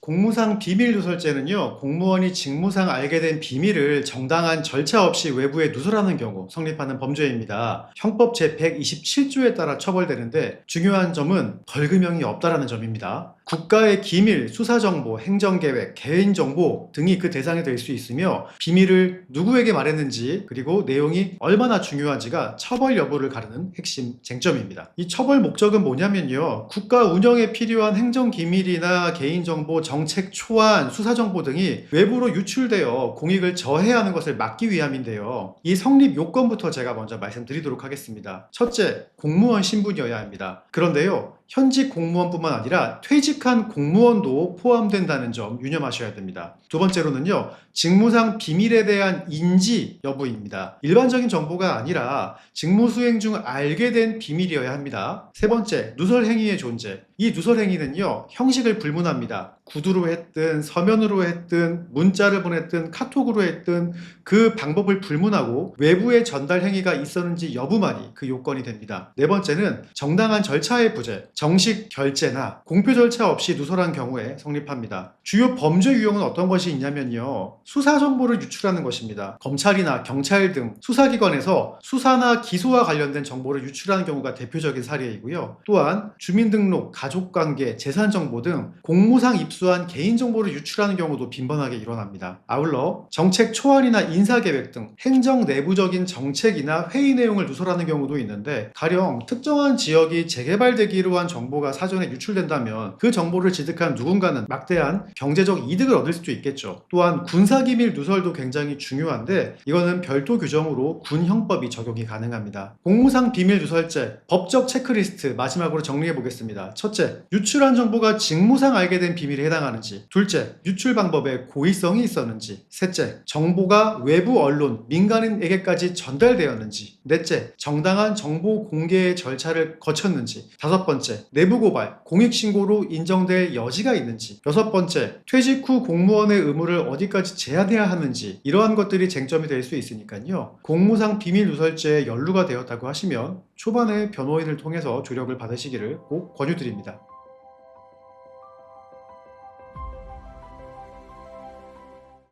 공무상 비밀 누설죄는요, 공무원이 직무상 알게 된 비밀을 정당한 절차 없이 외부에 누설하는 경우 성립하는 범죄입니다. 형법 제127조에 따라 처벌되는데 중요한 점은 벌금형이 없다라는 점입니다. 국가의 기밀, 수사정보, 행정계획, 개인정보 등이 그 대상이 될 수 있으며 비밀을 누구에게 말했는지 그리고 내용이 얼마나 중요한지가 처벌 여부를 가르는 핵심 쟁점입니다. 이 처벌 목적은 뭐냐면요. 국가 운영에 필요한 행정기밀이나 개인정보, 정책 초안, 수사정보 등이 외부로 유출되어 공익을 저해하는 것을 막기 위함인데요. 이 성립 요건부터 제가 먼저 말씀드리도록 하겠습니다. 첫째, 공무원 신분이어야 합니다. 그런데요. 현직 공무원뿐만 아니라 퇴직한 공무원도 포함된다는 점 유념하셔야 됩니다. 두 번째로는요, 직무상 비밀에 대한 인지 여부입니다. 일반적인 정보가 아니라 직무 수행 중 알게 된 비밀이어야 합니다. 세 번째, 누설 행위의 존재. 이 누설 행위는요, 형식을 불문합니다. 구두로 했든, 서면으로 했든, 문자를 보냈든, 카톡으로 했든, 그 방법을 불문하고 외부의 전달 행위가 있었는지 여부만이 그 요건이 됩니다. 네 번째는 정당한 절차의 부재, 정식 결제나 공표 절차 없이 누설한 경우에 성립합니다. 주요 범죄 유형은 어떤 것이 있냐면요. 수사 정보를 유출하는 것입니다. 검찰이나 경찰 등 수사기관에서 수사나 기소와 관련된 정보를 유출하는 경우가 대표적인 사례이고요. 또한 주민등록, 가족관계, 재산 정보 등 공무상 입수한 개인 정보를 유출하는 경우도 빈번하게 일어납니다. 아울러 정책 초안이나 인사계획 등 행정 내부적인 정책이나 회의 내용을 누설하는 경우도 있는데 가령 특정한 지역이 재개발되기로 한 정보가 사전에 유출된다면 그 정보를 취득한 누군가는 막대한 경제적 이득을 얻을 수도 있겠죠. 또한 군사기밀 누설도 굉장히 중요한데 이거는 별도 규정으로 군형법이 적용이 가능합니다. 공무상 비밀 누설죄 법적 체크리스트 마지막으로 정리해 보겠습니다. 첫째, 유출한 정보가 직무상 알게 된 비밀에 해당하는지. 둘째, 유출 방법에 고의성이 있었는지. 셋째, 정보가 외부 언론, 민간인에게까지 전달되었는지. 넷째, 정당한 정보 공개의 절차를 거쳤는지. 다섯 내부 고발, 공익 신고로 인정될 여지가 있는지. 여섯 번째, 퇴직 후 공무원의 의무를 어디까지 제한해야 하는지. 이러한 것들이 쟁점이 될 수 있으니까요. 공무상 비밀 누설죄에 연루가 되었다고 하시면 초반에 변호인을 통해서 조력을 받으시기를 꼭 권유드립니다.